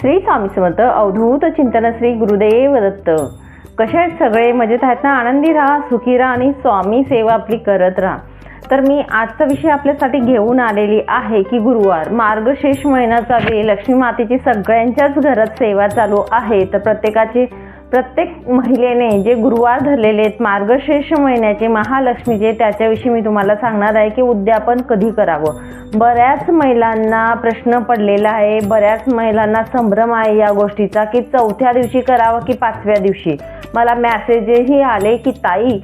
श्री स्वामी समर्थ अवधूत चिंतन श्री गुरुदेव दत्त. कसे आहेत सगळे? मजेत आहेत ना? आनंदी राहा सुखी राहा आणि स्वामी सेवा आपली करत राहा. तर मी आजचा विषय आपल्यासाठी घेऊन आलेली आहे की गुरुवार मार्गशीर्ष महिना चालू लक्ष्मी मातेची सगळ्यांच्याच घरात सेवा चालू आहे. तर प्रत्येकाची प्रत्येक महिलेने जे गुरुवार धरलेले आहेत मार्गशीर्ष महिन्याचे महालक्ष्मीचे त्याच्याविषयी मी तुम्हाला सांगणार आहे की उद्यापन कधी करावं. बऱ्याच महिलांना प्रश्न पडलेला आहे बऱ्याच महिलांना संभ्रम आहे या गोष्टीचा की चौथ्या दिवशी करावं की पाचव्या दिवशी? मला मॅसेजही आले की ताई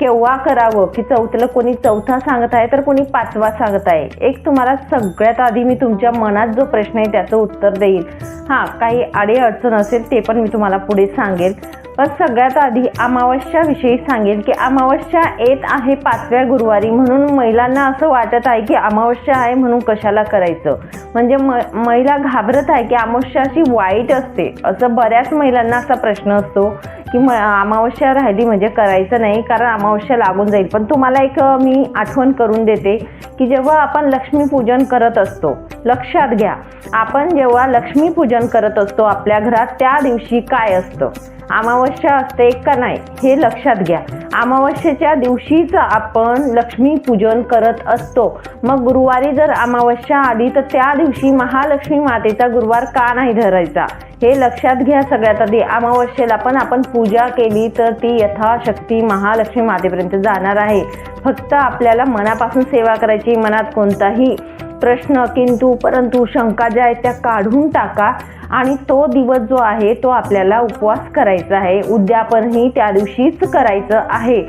केव्हा करावं? की चौथलं कोणी चौथा सांगत आहे तर कोणी पाचवा सांगत आहे. एक तुम्हाला सगळ्यात आधी मी तुमच्या मनात जो प्रश्न आहे त्याचं उत्तर देईल हां काही अडीअडचण असेल ते पण मी तुम्हाला पुढे सांगेल. पण सगळ्यात आधी अमावस्याविषयी सांगेल की अमावस्या येत आहे पाचव्या गुरुवारी म्हणून महिलांना असं वाटत आहे की अमावस्या आहे म्हणून कशाला करायचं? म्हणजे म महिला घाबरत आहे की अमावस्या अशी वाईट असते. असं बऱ्याच महिलांना असा प्रश्न असतो. की म अमावस्या राहिली म्हणजे करायचं नाही कारण अमावस्या लागून जाईल. पण तुम्हाला एक मी आठवण करून देते की जेव्हा आपण लक्ष्मीपूजन करत असतो लक्षात घ्या आपण जेव्हा लक्ष्मीपूजन करत असतो आपल्या घरात त्या दिवशी काय असतं? अमावस्या असते का नाही हे लक्षात घ्या. अमावस्येच्या दिवशीच आपण लक्ष्मीपूजन करत असतो. मग गुरुवारी जर अमावस्या आली तर त्या दिवशी महालक्ष्मी मातेचा गुरुवार का नाही धरायचा? हे लक्षात घ्या सगळ्यात आधी. अमावस्येला पण आपण पूजा केली तर ती यथाशक्ती महालक्ष्मी मातेपर्यंत जाणार आहे. फक्त आपल्याला मनापासून सेवा करायची मनात कोणताही प्रश्न किंतु परंतु शंका ज्या आहेत त्या काढून टाका. आणि तो दिवस जो आहे तो आपल्याला उपवास करायचा आहे. उद्यापनही त्या दिवशीच करायचं आहे.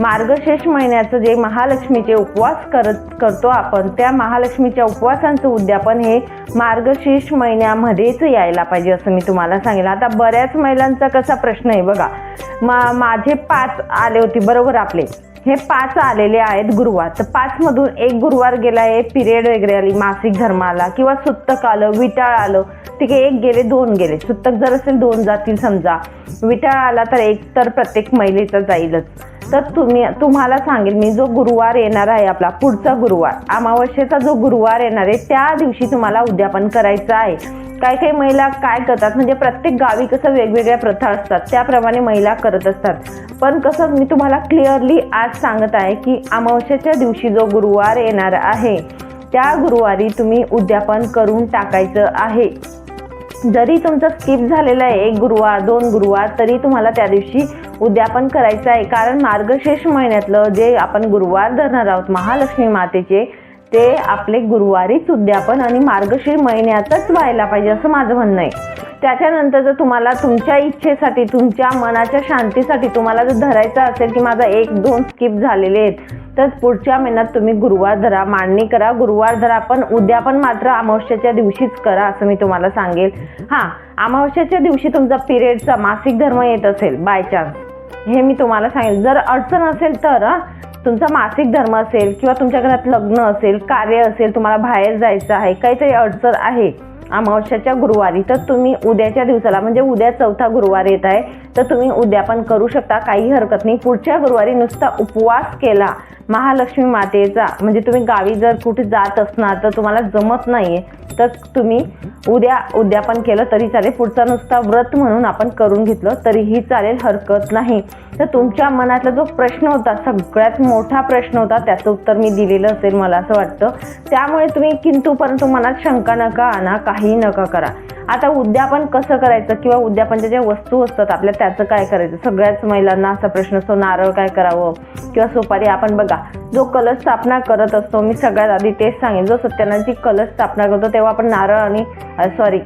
मार्गशीर्ष महिन्याचं जे महालक्ष्मीचे उपवास करत करतो आपण त्या महालक्ष्मीच्या उपवासांचं उद्यापन हे मार्गशीर्ष महिन्यामध्येच यायला पाहिजे असं मी तुम्हाला सांगेल. आता बऱ्याच महिलांचा कसा प्रश्न आहे बघा. मा माझे पाच आले होते बरोबर आपले. हे पाच आलेले आहेत गुरुवार. तर पाचमधून एक गुरुवार गेला आहे पिरियड वगैरे आली मासिक धर्म आला किंवा सुत्तक आलं विटाळ आलं. ठीक आहे एक गेले दोन गेले. सुत्तक जर असेल दोन जातील समजा. विटाळ आला तर एक तर प्रत्येक महिलेचा जाईलच. तर तुम्ही तुम्हाला सांगेल मी जो गुरुवार येणार आहे आपला पुढचा गुरुवार अमावस्येचा जो गुरुवार येणार आहे त्या दिवशी तुम्हाला उद्यापन करायचं आहे. काही काही महिला काय करतात म्हणजे प्रत्येक गावी कसं वेगवेगळ्या प्रथा असतात त्याप्रमाणे महिला करत असतात. पण कसं मी तुम्हाला क्लिअरली आज सांगत आहे की अमावस्येच्या दिवशी जो गुरुवार येणार आहे त्या गुरुवारी तुम्ही उद्यापन करून टाकायचं आहे. जरी तुमचं स्किप झालेलं आहे एक गुरुवार दोन गुरुवार तरी तुम्हाला त्या दिवशी उद्यापन करायचं आहे. कारण मार्गशीर्ष महिन्यातलं जे आपण गुरुवार धरणार आहोत महालक्ष्मी मातेचे ते आपले गुरुवारीच उद्यापन आणि मार्गशीर महिन्यातच व्हायला पाहिजे असं माझं म्हणणं आहे. त्याच्यानंतर जर तुम्हाला तुमच्या इच्छेसाठी तुमच्या मनाच्या शांतीसाठी तुम्हाला जर धरायचं असेल की माझा एक दोन स्किप झालेले आहेत तर पुढच्या महिन्यात तुम्ही गुरुवार धरा मांडणी करा. गुरुवार धरा पण उद्यापन मात्र अमावस्याच्या दिवशीच करा असं मी तुम्हाला सांगेल. हां अमावस्याच्या दिवशी तुमचा पिरियडचा मासिक धर्म येत असेल बाय चान्स हे मी तुम्हाला सांगेल. जर अडचण असेल तर तुमचा मासिक धर्म असेल किंवा तुमच्या घरात लग्न असेल कार्य असेल तुम्हाला बाहेर जायचं आहे काहीतरी अडचण आहे अमावस्याच्या गुरुवारी. तर तुम्ही उद्याच्या दिवसाला म्हणजे उद्या चौथा गुरुवार येत आहे तर तुम्ही उद्यापन करू शकता. काही हरकत नाही. पुढच्या गुरुवारी नुसता उपवास केला महालक्ष्मी मातेचा म्हणजे तुम्ही गावी जर कुठे जात असणार तर तुम्हाला जमत नाही तर तुम्ही उद्या उद्यापन केलं तरी चालेल. पुढचा नुसता व्रत म्हणून आपण करून घेतलं तरीही चालेल हरकत नाही. तर तुमच्या मनातला जो प्रश्न होता सगळ्यात मोठा प्रश्न होता त्याचं उत्तर मी दिलेलं असेल मला असं वाटतं. त्यामुळे तुम्ही किंतु परंतु मनात शंका नका आणा. काही नका करा. आता उद्यापन कसं करायचं किंवा उद्यापनच्या ज्या वस्तू असतात आपल्या त्याचं काय करायचं? सगळ्याच महिलांना असा प्रश्न असतो नारळ काय करावं? किंवा सुपारी आपण बघा जो कलश स्थापना करत असतो मी सगळ्यात आधी तेच सांगेन. जो सत्यानाची कलश स्थापना करतो तेव्हा आपण नारळ आणि सॉरी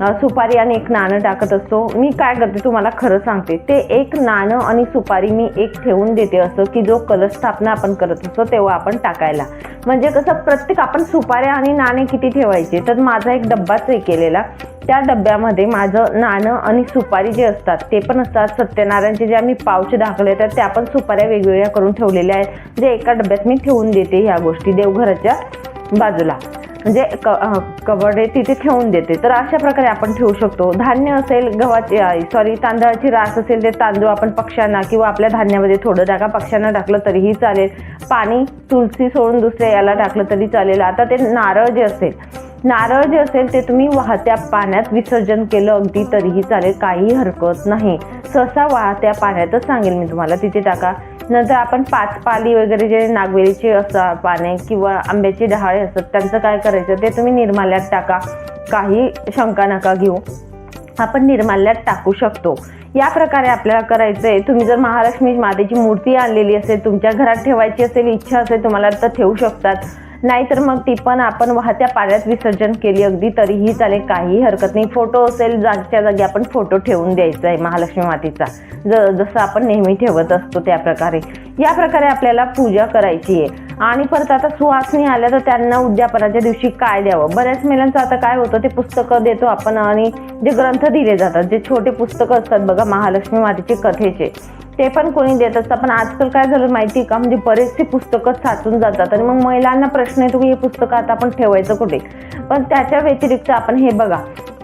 सुपारी आणि एक नाणं टाकत असतो. मी काय करते तुम्हाला खरं सांगते. ते एक नाणं आणि सुपारी मी एक ठेवून देते असं की जो कलश स्थापना आपण करत असतो तेव्हा आपण टाकायला. म्हणजे कसं प्रत्येक आपण सुपाऱ्या आणि नाणे किती ठेवायचे? तर माझा एक डब्बाच हे केलेला. त्या डब्यामध्ये माझं नाणं आणि सुपारी जे असतात ते पण असतात. सत्यनारायणचे जे आम्ही पावचे दाखवले तर त्या पण सुपाऱ्या वेगवेगळ्या करून ठेवलेल्या आहेत. जे एका डब्यात मी ठेवून देते ह्या गोष्टी देवघराच्या बाजूला. म्हणजे क तिथे ठेवून देते. तर अशा प्रकारे आपण ठेवू शकतो. धान्य असेल गव्हाची सॉरी तांदळाची रास असेल ते तांदूळ आपण पक्ष्यांना किंवा आपल्या धान्यामध्ये थोडं टाका. पक्ष्यांना टाकलं तरीही चालेल. पाणी तुलसी सोडून दुसऱ्या याला टाकलं तरी चालेल. आता ते नारळ जे असेल नारळ जे असेल ते तुम्ही वाहत्या पाण्यात विसर्जन केलं अगदी तरीही चालेल. काही हरकत नाही. सहसा वाहत्या पाण्यातच सांगेल मी तुम्हाला. तिथे टाका. नंतर आपण पाच पाली वगैरे जे नागवेलीचे असतात पाने किंवा आंब्याचे डहाळे असतात त्यांचं काय करायचं? ते तुम्ही निर्माल्यात टाका. काही शंका नका घेऊ. आपण निर्माल्यात टाकू शकतो. या प्रकारे आपल्याला करायचं आहे तुम्ही जर महालक्ष्मी मातेची मूर्ती आणलेली असेल तुमच्या घरात ठेवायची असेल इच्छा असेल तुम्हाला तर ठेवू शकतात. नाहीतर मग ती पण आपण वाहत्या पाण्यात विसर्जन केली अगदी तरीही चालेल काही हरकत नाही. फोटो असेल जागच्या जागी आपण फोटो ठेवून द्यायचा आहे महालक्ष्मी मातेचा. ज जसं आपण नेहमी ठेवत असतो त्या प्रकारे. या प्रकारे आपल्याला पूजा करायची आहे. आणि परत आता सुहासनी आल्या तर त्यांना उद्यापनाच्या दिवशी काय द्यावं? बऱ्याच महिलांचं आता काय होतं ते पुस्तकं देतो आपण आणि जे ग्रंथ दिले जातात जे छोटे पुस्तकं असतात बघा महालक्ष्मी मातेचे कथेचे. ते पण कोणी देत असतं. पण आजकाल काय झालं माहिती का? म्हणजे बरेचसे पुस्तकं साचून जातात आणि मग महिलांना प्रश्न येतो की हे पुस्तकं आता आपण ठेवायचं कुठे? पण त्याच्या व्यतिरिक्त आपण हे बघा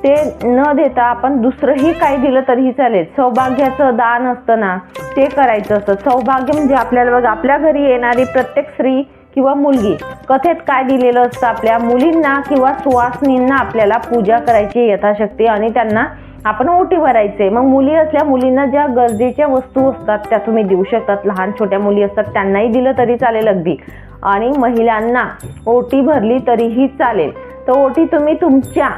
ते न देता आपण दुसरंही काही दिलं तरीही चालेल. सौभाग्याचं दान असतं ना ते करायचं असतं. सौभाग्य म्हणजे आपल्याला बघा आपल्या घरी येणारी प्रत्येक स्त्री किंवा मुलगी. कथेत काय दिलेलं असतं आपल्या मुलींना किंवा सुवासनींना आपल्याला पूजा करायची यथाशक्ती आणि त्यांना आपण ओटी भरायचे. मग मुली असल्या मुलींना ज्या गरजेच्या वस्तू असतात त्या तुम्ही देऊ शकतात. लहान छोट्या मुली असतात त्यांनाही दिलं तरी चालेल अगदी. आणि महिलांना ओटी भरली तरीही चालेल. तर ओटी तुम्ही तुमच्या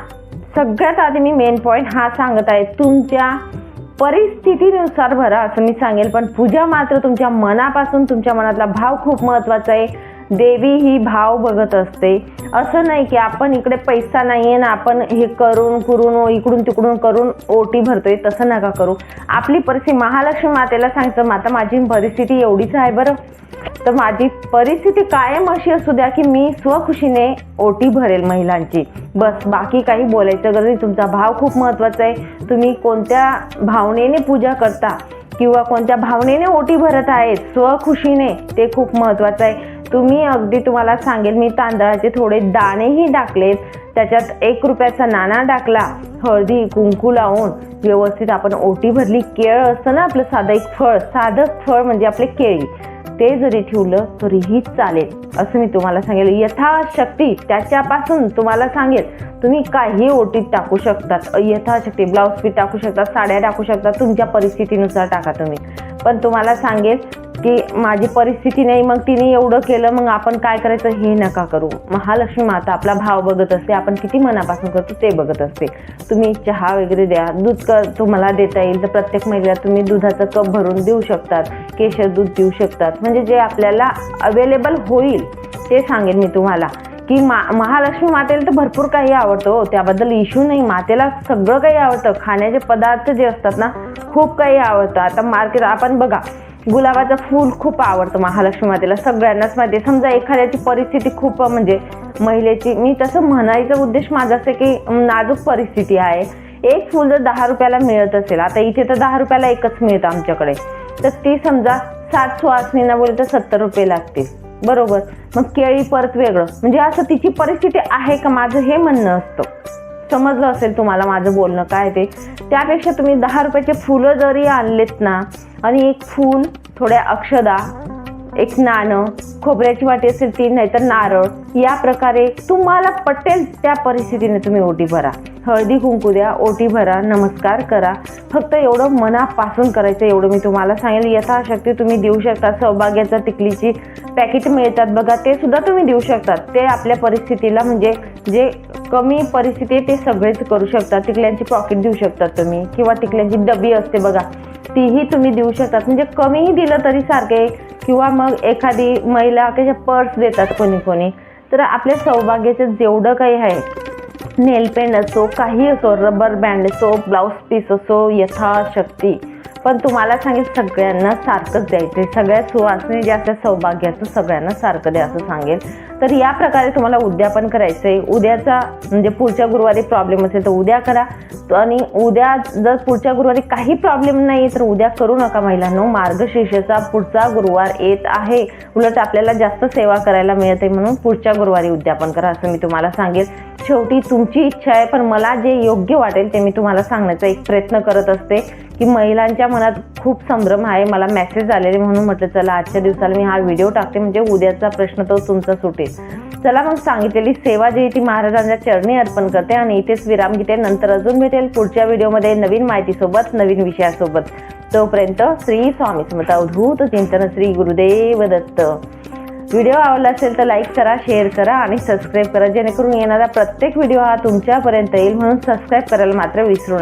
सगळ्यात आधी मी मेन पॉईंट हा सांगत आहे. तुमच्या परिस्थितीनुसार भरा असं मी सांगेल. पण पूजा मात्र तुमच्या मनापासून तुमच्या मनातला भाव खूप महत्त्वाचा आहे. देवी ही भाव बघत असते. असं नाही की आपण इकडे पैसा नाही आहे ना आपण हे करून करून इकडून तिकडून करून ओटी भरतोय तसं नका करू. आपली परिस्थिती महालक्ष्मी मातेला सांगतं माता माझी परिस्थिती एवढीच आहे बरं. तर माझी परिस्थिती कायम अशी असू द्या की मी स्वखुशीने ओटी भरेल महिलांची. बस बाकी काही बोलायचं गरज नाही. तुमचा भाव खूप महत्त्वाचा आहे. तुम्ही कोणत्या भावनेने पूजा करता किंवा कोणत्या भावनेने ओटी भरत आहेत स्वखुशीने ते खूप महत्त्वाचं आहे. तुम्ही अगदी तुम्हाला सांगेल मी तांदळाचे थोडे दाणेही टाकलेत. त्याच्यात एक रुपयाचा नाणा टाकला. हळदी कुंकू लावून व्यवस्थित आपण ओटी भरली. केळ असतं ना आपलं साधं एक फळ साधं फळ म्हणजे आपले केळी. ते जरी ठेवलं तरीही चालेल असं मी तुम्हाला सांगेल. यथाशक्ती त्याच्यापासून तुम्हाला सांगेल तुम्ही काही ओटीत टाकू शकतात. यथाशक्ती ब्लाऊज पीस टाकू शकतात साड्या टाकू शकतात तुमच्या परिस्थितीनुसार टाका तुम्ही. पण तुम्हाला सांगेल की माझी परिस्थिती नाही मग तिने एवढं केलं मग आपण काय करायचं हे नका करू. महालक्ष्मी माता आपला भाव बघत असते आपण किती मनापासून करतो ते बघत असते. तुम्ही चहा वगैरे द्या दूध क तुम्हाला देता येईल तर प्रत्येक महिला तुम्ही दुधाचं कप भरून देऊ शकतात केशर दूध देऊ शकतात. म्हणजे जे आपल्याला अवेलेबल होईल ते सांगेन मी तुम्हाला. की मा महालक्ष्मी मातेला तर भरपूर काही आवडतं हो, त्याबद्दल इश्यू नाही. मातेला सगळं काही आवडतं. खाण्याचे पदार्थ जे असतात ना खूप काही आवडतं. आता मार्केट आपण बघा गुलाबाचं फूल खूप आवडतं महालक्ष्मी मातेला. सगळ्यांनाच माहिती आहे. समजा एखाद्याची परिस्थिती खूप म्हणजे महिलेची मी तसं म्हणायचा उद्देश माझा असं की नाजूक परिस्थिती आहे. एक फूल जर दहा रुपयाला मिळत असेल आता इथे तर दहा रुपयाला एकच मिळतं आमच्याकडे. तर ती समजा सात सुवासनींना बोलली तर सत्तर रुपये लागतील. बरोबर? मग केळी परत वेगळं. म्हणजे असं तिची परिस्थिती आहे का? माझं हे म्हणणं असतं. समजलं असेल तुम्हाला माझं बोलणं काय ते? त्यापेक्षा तुम्ही दहा रुपयाचे फुलं जरी आणलेत ना आणि एक फूल थोड्या अक्षदा एक नाणं खोबऱ्याची वाटी असेल ती नाहीतर नारळ या प्रकारे तुम्हाला पटेल त्या परिस्थितीने तुम्ही ओटी भरा. हळदी कुंकू द्या ओटी भरा नमस्कार करा. फक्त एवढं मनापासून करायचं एवढं मी तुम्हाला सांगेल. यथाशक्ती तुम्ही देऊ शकता सौभाग्याचा टिकलीची पॅकेट मिळतात बघा ते सुद्धा तुम्ही देऊ शकतात. ते आपल्या परिस्थितीला म्हणजे जे कमी परिस्थिती आहे ते सगळेच करू शकतात टिकल्यांची पॉकेट देऊ शकतात तुम्ही किंवा टिकल्यांची डबी असते बघा. तीही तुम्ही देऊ शकतात. म्हणजे कमीही दिलं तरी सारखे किंवा मग एखादी महिला कशा पर्स देतात कोणी कोणी. तर आपल्या सौभाग्याचं जेवढं काही आहे नेलपेंट असो काही असो रबर बँड असो ब्लाऊज पीस असो यथाशक्ती. पण तुम्हाला सांगेल सगळ्यांना सारखंच द्यायचं आहे सगळ्या सुवासनी जे असल्या सौभाग्याचं सगळ्यांना सारखं द्या असं सांगेल तर या प्रकारे तुम्हाला उद्यापन करायचं आहे उद्याचा म्हणजे पुढच्या गुरुवारी प्रॉब्लेम असेल तर उद्या करा. आणि उद्या जर पुढच्या गुरुवारी काही प्रॉब्लेम नाही तर उद्या करू नका महिलांनो. मार्गशीर्षचा पुढचा गुरुवार येत आहे. उलट आपल्याला जास्त सेवा करायला मिळते म्हणून पुढच्या गुरुवारी उद्यापन करा असं मी तुम्हाला सांगेल. शेवटी तुमची इच्छा आहे पण मला जे योग्य वाटेल ते मी तुम्हाला सांगण्याचा एक प्रयत्न करत असते की महिलांच्या मनात खूप संभ्रम आहे. मला मेसेज आलेले म्हणून म्हटलं चला आजच्या दिवसाला मी हा व्हिडिओ टाकते. म्हणजे उद्याचा प्रश्न तो तुमचा सुटेल. चला मग सांगितलेली सेवा जी आहे ती महाराजांच्या चरणी अर्पण करते आणि इथेच विराम घेते. नंतर अजून भेटेल पुढच्या व्हिडिओमध्ये नवीन माहितीसोबत नवीन विषयासोबत. तोपर्यंत श्री स्वामी समर्थ अवधूत चिंतन श्री गुरुदेव दत्त. व्हिडिओ आवडला असेल तर लाईक करा शेअर करा आणि सबस्क्राईब करा जेणेकरून येणारा प्रत्येक व्हिडिओ हा तुमच्यापर्यंत येईल म्हणून सबस्क्राईब करायला मात्र विसरू